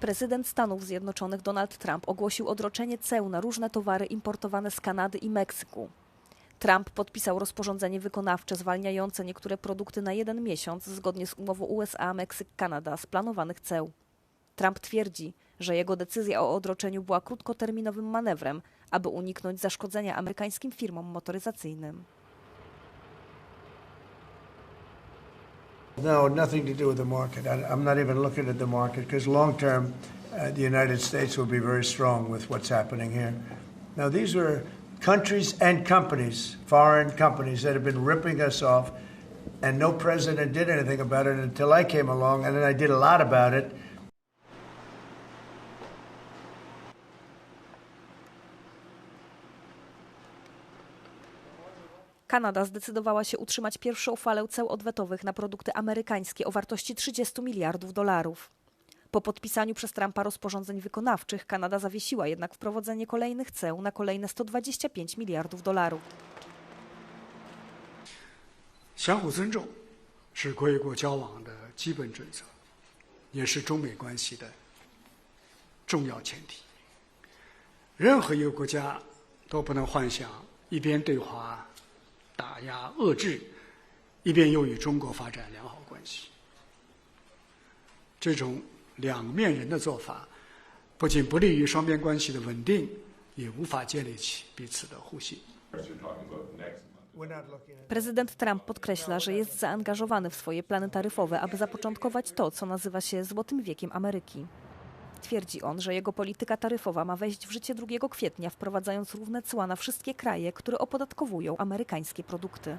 Prezydent Stanów Zjednoczonych Donald Trump ogłosił odroczenie ceł na różne towary importowane z Kanady i Meksyku. Trump podpisał rozporządzenie wykonawcze zwalniające niektóre produkty na jeden miesiąc zgodnie z umową USA-Meksyk-Kanada z planowanych ceł. Trump twierdzi, że jego decyzja o odroczeniu była krótkoterminowym manewrem, aby uniknąć zaszkodzenia amerykańskim firmom motoryzacyjnym. No, nothing to do with the market. I, I'm not even looking at the market because long term, uh, the United States will be very strong with what's happening here. Now, these are countries and companies, foreign companies, that have been ripping us off, and no president did anything about it until I came along, and then I did a lot about it. Kanada zdecydowała się utrzymać pierwszą falę ceł odwetowych na produkty amerykańskie o wartości 30 miliardów dolarów. Po podpisaniu przez Trumpa rozporządzeń wykonawczych Kanada zawiesiła jednak wprowadzenie kolejnych ceł na kolejne 125 miliardów dolarów. 相互尊重是国与国交往的基本准则，也是中美关系的重要前提。任何一个国家都不能幻想一边对华 打压遏制，一边又与中国发展良好关系。这种两面人的做法，不仅不利于双边关系的稳定，也无法建立起彼此的互信。Prezydent Trump podkreśla, że jest zaangażowany w swoje plany taryfowe, aby zapoczątkować to, co nazywa się Złotym Wiekiem Ameryki. Twierdzi on, że jego polityka taryfowa ma wejść w życie 2 kwietnia, wprowadzając równe cła na wszystkie kraje, które opodatkowują amerykańskie produkty.